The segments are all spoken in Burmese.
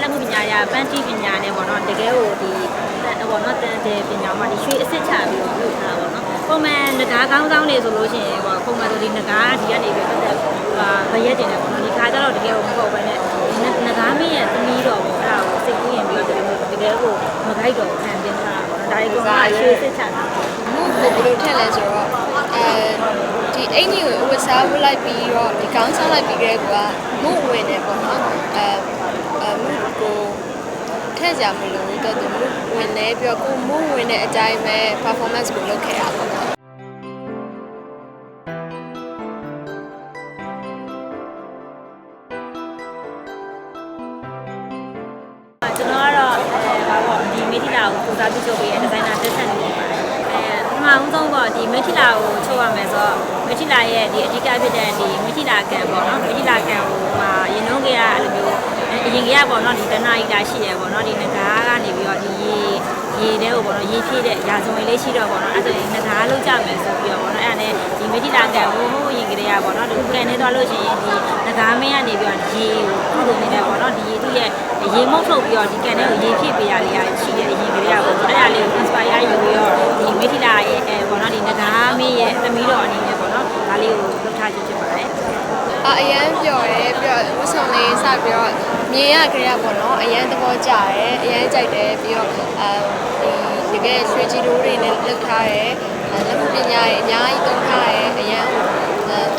လက်မှုပညာရာပန်းတီးပညာနဲ့ပေါ့နော်တကယ်ကိုဒီပေါ့နော်တန်တဲ့ပညာမှာဒီရွှေအစ်စ်ချပြီးတော့လုပ်ထားတာပေါ့နော်ပုံမှန်ငကားကောင်းကောင်းနေဆိုလို့ရှိရင်ပေါ့ပုံမှန်ဆိုဒီငကားဒီကနေပြီးတော့တက်ဟာဗရက်တင်တယ်ပေါ့နော်ဒီခါကျတော့တကယ်ကိုမဟုတ်ပဲနဲ့ငကားမင်းရဲ့သမီးတော်ပေါ့အဲ့ဒါကိုစိတ်ကူးရင်ပြီးတော့တကယ်ကိုမခိုက်တော့ခံတင်ထားတာပေါ့နော်ဒါဒီကောင်ကရွှေအစ်စ်ချတာမှုကိုဘယ်လိုထက်လဲဆိုတော့အဲဒီအင်ကြီးကိုဝတ်စားဝတ်လိုက်ပြီးတော့ဒီကောင်းစားလိုက်ပြီးကြတဲ့ကွာမှုဝင်တယ်ပေါ့နော်အဲအဲမှုကို ထက်ကြမလို့တော့သူမှုဝင်နေပြီးတော့ကိုမှုဝင်တဲ့အတိုင်းပဲ performance ကိုလုပ်ခဲ့တာပေါ့နော်ကျွန်တော်ကတော့အဲဘာပေါ့ဒီမေထီလာကိုပူစားပြုချုပ်ပေးတဲ့ဒီဇိုင်နာတက်ဆက်နေပါတယ်အဲပထမဦးဆုံးပေါ့ဒီမေထီလာကိုချုပ်ရမယ်ဆိုတော့မေထီလာရဲ့ဒီအဓိကဖြစ်တဲ့ဒီမေထီလာကန်ပေါ့နော်မေထီလာကန်ကိုမှာရင်နှုံးကရအဲ့လိုမျိုး အရင်ကရပေါ့နော်ဒီတနာကြီးလာရှိတယ်ပေါ့နော်ဒီငကားကနေပြီးတော့ဒီရေရေတဲကိုပေါ့နော်ရေဖြည့်တဲ့ရာဇဝင်လေးရှိတော့ပေါ့နော်အဲ့ဒါဆိုရင်ငကားလောက်ကြမယ်ဆိုပြီးတော့ပေါ့နော်အဲ့ဒါနဲ့ဒီမေထီလာကန်ဟိုဟိုရင်ကလေးရပေါ့နော်ဒီကန်နေသွားလို့ရှိရင်ဒီငကားမင်းကနေပြီးတော့ရေကိုကုသိုလ်နေတယ်ပေါ့နော်ဒီရေသူ့ရဲ့ရေမုတ်ထုတ်ပြီးတော့ဒီကန်ထဲကိုရေဖြည့်ပေးရလေးရရှိတဲ့အရင်ကလေးရပေါ့နော်အဲ့ဒါလေးကို inspire ယူပြီးတော့ဒီမေထီလာရဲ့အဲပေါ့နော်ဒီငကားမင်းရဲ့သမီးတော်အနေနဲ့ပေါ့နော်ဒါလေးကိုလုပ်ထားခြင်းဖြစ်ပါတယ်အအရန်ပျော်တယ်ပြီးတော့ဝတ်စုံလေးစပြီးတော့ မြင်ရကြရပေါ့နော်အရန်သဘောကျတယ်အရန်ကြိုက်တယ်ပြီးတော့အဲဒီတကယ်ရွှေကြည်တိုးတွေနဲ့လုပ်ထားတယ်လက်မှုပညာတွေအများကြီးသုံးထားတယ်အရန်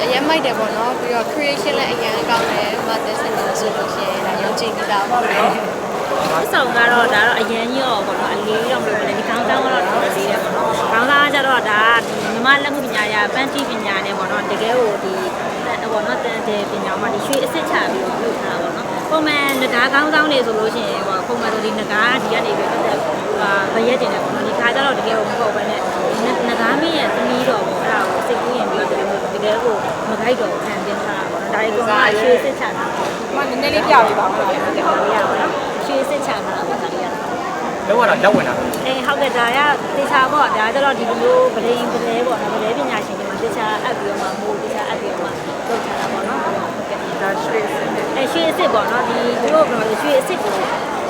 အရန်မိုက်တယ်ပေါ့နော်ပြီးတော့ creation လည်းအရန်ကောင်းတယ်မသက်စင်တယ်ဆိုလို့ရှိရင်ဒါရုံးကြည့်ပြီးသားပေါ့နော်အဆောင်ကတော့ဒါတော့အရန်ကြီးရောပေါ့နော်အလေးတော့မဟုတ်ဘူးလေဒီကောင်းကောင်းကတော့တော်တော်လေးတယ်ပေါ့နော်ကောင်းသားကျတော့ဒါဒီမြမလက်မှုပညာရာပန်းတီးပညာနဲ့ပေါ့နော်တကယ်ကိုဒီပေါ့နော်တန်တဲ့ပညာမှာဒီရွှေအစ်စ်ချပြီးတော့လုပ်ထားတာပေါ့နော် ပုံမှန်ငကားကောင်းကောင်းနေဆိုလို့ရှိရင်ပေါ့ပုံမှန်ဆိုဒီငကားဒီကနေပြီးတော့တက်ဟာဗရက်တင်တယ်ပေါ့နော်ဒီခါကျတော့တကယ်ကိုမဟုတ်ပဲနဲ့ငကားမင်းရဲ့သမီးတော်ပေါ့အဲ့ဒါကိုစိတ်ကူးရင်ပြီးတော့တကယ်ကိုမခိုက်တော့ခံတင်ထားတာပေါ့နော်ဒါဒီကောင်ကရွှေအစ်စ်ချတာ။မနည်းနည်းလေးပြပေးပါဦး။ဟုတ်တယ်ဟုတ်တယ်ရပါတော့ရွှေအစ်စ်ချတာပေါ့ဒါလေးရလုံးဝတော့ရောက်ဝင်တာအေးဟုတ်ကဲ့ဒါရတေချာပေါ့ဒါကျတော့ဒီလိုမျိုးဗလိန်ဗလဲပေါ့နော်ဗလဲပညာရှင်တွေမှာတေချာအပ်ပြီးတော့မှမိုးတေချာအပ်ပြီးတော့မှလုပ်ချတာပေါ့နော်ဟုတ်ကဲ့ ဒါရွှေစင်းနဲ့ အဲ ရွှေအစ်စ်ပေါ့နော်ဒီသူတို့ကရွှေအစ်စ်ကို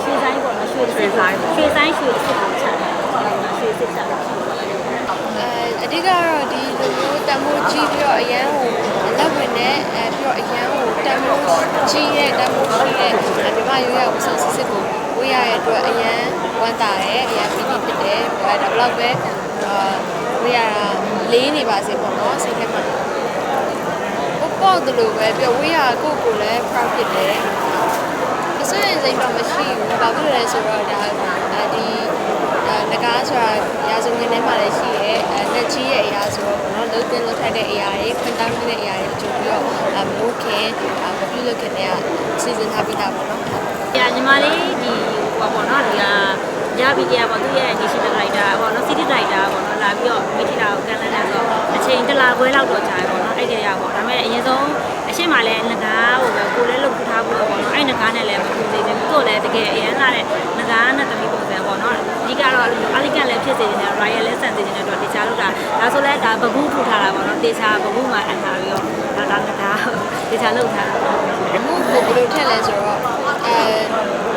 ရွှေဆိုင်ပေါ့နော်ရွှေရွှေဆိုင်ရွှေဆိုင်ရွှေအစ်စ်ကိုချတာဟုတ်လားရွှေအစ်စ်ချတာအဲအဓိကတော့ဒီလိုမျိုးတမိုးကြီးပြီးတော့အရန်ကိုလက်ဝင်နဲ့အဲပြီးတော့အရန်ကိုတမိုးကြီးတဲ့တမိုးရှိတဲ့ဒီမှာရိုးရဝဆောစစ်စစ်ကိုဝေးရတဲ့အတွက်အရန်ဝမ်းသာတယ်အရန်ပီတိဖြစ်တယ်အဲဒါဘလောက်ပဲအာဝေးရတာလေးနေပါစေပေါ့နော်စိတ်ထဲမှာ ပေါ့ပေါ့တယ်လို့ပဲပြီးတော့ဝေးရကိုယ့်ကိုယ်လည်း proud ဖြစ်တယ်အစွမ်းစိတ်တော့မရှိဘူးဘာဖြစ်လို့လဲဆိုတော့ဒါအဲဒီအဲငကားဆိုတာရာဇဝင်ထဲမှာလည်းရှိရဲအဲလက်ကြီးရဲ့အရာဆိုတော့ဘောနော်လုံးတင်လုံးထိုက်တဲ့အရာတွေခွင့်တောင်းတဲ့အရာတွေကြိုပြီးတော့အမိုးခင်အမပြုလုပ်ခင်တည်းကစီစဉ်ထားပြီးသားပေါ့နော်။ညာညီမလေးဒီဟိုပေါ့နော်ဒီကရပြီကြပေါ့သူ့ရဲ့ဒီရှိတဲ့ writer ပေါ့နော် city writer ပေါ့နော်လာပြီးတော့မိထီလာကိုကန်လန်းနေဆိုအ ချိန်တစ်လာခွဲလောက်တော့ကြာတယ်ပေါ့နော်အဲ့ဒီရပေါ့ဒါပေမဲ့အရင်ဆုံးအရှိမလည်းငကားကိုပဲကိုလည်းလုပ်ထားဖို့ပေါ့နော်အဲ့ငကားနဲ့လည်းမကူသေးဘူးသူ့လည်းတကယ်အရင်လာတဲ့ငကားနဲ့တမီးပုံစံပေါ့နော်အဓိကတော့အာလီကန်လည်းဖြစ်စေနေတယ် royal လည်းဆန်စေနေတယ်တော့တခြားလို့ဒါဒါဆိုလဲဒါဘကူးထူထားတာပေါ့နော်တေချာဘကူးမှာအထားပြီးတော့ဒါဒါငကားတေချာလုပ်ထားတာမှုကိုဘယ်လိုထက်လဲဆိုတော့အဲ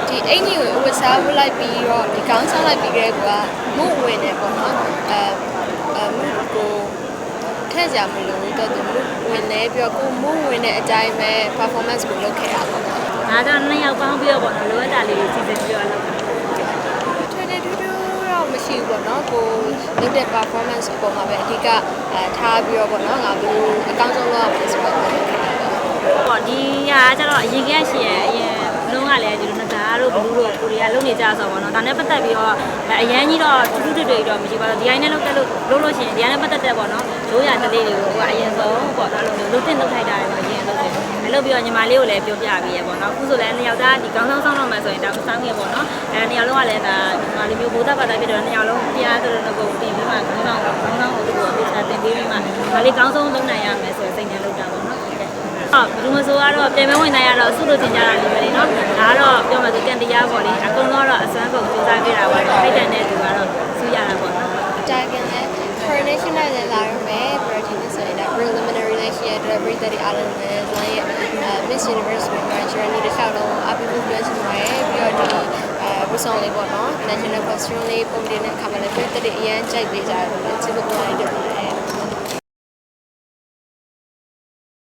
ဒီအင်ကြီးကိုဝတ်စားဝတ်လိုက်ပြီးတော့ဒီကောင်းစားလိုက်ပြီးကြတဲ့ကွာမှုဝင်တယ်ပေါ့နော်အဲအဲမှုကို ထက်ကြမလို့တော့သူမှုဝင်နေပြီးတော့ကိုမှုဝင်တဲ့အတိုင်းပဲ performance ကိုလုပ်ခဲ့တာပေါ့နော်။ဒါကြောင့်နှစ်ယောက်ပေါင်းပြီးတော့ပေါ့နော်လိုအပ်တာလေးတွေစီစဉ်ပြီးတော့လုပ်တာထွေထွေထူးထူးတော့မရှိဘူးပေါ့နော်ကိုလုပ်တဲ့ performance အပေါ်မှာပဲအဓိကအဲထားပြီးတော့ပေါ့နော်ငါဘယ်လိုအကောင်းဆုံးလုပ်ရမလဲဆိုတော့လုပ်ခဲ့တာပေါ့။ပေါ့ဒီဟာကျတော့အရင်ကရှိရအရင် လုံးကလည်းဒီလိုငကားတို့ဘလူးတို့ကိုရီးယားလုံးနေကြဆိုပေါ့နော်။ဒါနဲ့ပတ်သက်ပြီးတော့အရန်ကြီးတော့ထူးထူးတွေတော့မရှိပါဘူး။ဒီအိုင်းနဲ့လုပ်တက်လို့လုပ်လို့ရှိရင်ဒီအိုင်းနဲ့ပတ်သက်တဲ့ပေါ့နော်။ရိုးရတလေးတွေကိုကအရင်ဆုံးပေါ့နော်လို့လုပ်တင်လုပ်ထိုက်တာတွေအရင်လုပ်တယ်။အဲလုပ်ပြီးတော့ညီမလေးကိုလည်းပြောပြပြီးရပေါ့နော်။အခုဆိုလည်းနှစ်ယောက်သားဒီကောင်းဆောင်ဆောင်တော့မှဆိုရင်ဒါမဆောင်ရပေါ့နော်။အဲနှစ်ယောက်လုံးကလည်းဒါညီမလေးမျိုးဘိုးသားပါတာဖြစ်တော့နှစ်ယောက်လုံးတရားတော်တော်ကိုပြင်ပြီးမှကောင်းဆောင်ကောင်းဆောင်ကိုသူ့ကိုအသေးတင်ပြီးမှမလေးကောင်းဆုံးလုပ်နိုင်ရမယ်ဆိုရင်စိတ်နဲ့လုပ်တာပေါ့နော်။ဟုတ် ဘယ်လိုမဆိုကတော့ပြင်မဝင်နိုင်ရတော့စုလို့တင်ကြတာဒီပဲလေနော်ဒါကတော့ပြောမှဆိုကန်တရားပေါ့လေအကုန်လုံးကတော့အစွမ်းကုန်စူးစမ်းခဲ့တာပါထိုက်တန်တဲ့သူကတော့စူးရတာပေါ့နော်အကြိုင်ကလည်း coronation နဲ့လည်းလာရမယ် birthday နဲ့ဆိုရင်ဒါ preliminary လည်းရှိရတဲ့ပြည်သက်တွေအားလုံးလည်းဇွန်ရဲ့ Miss Universe မှာ journey တစ်လျှောက်လုံးအပိဖို့ပြောချင်ပါတယ်ပြီးတော့ဒီအဲဝဆောင်လေးပေါ့နော် national costume လေးပုံတင်တဲ့အခါမှာလည်းပြည်သက်တွေအရန်ကြိုက်ပေးကြတယ်လို့ကျေးဇူးတင်ပါတယ်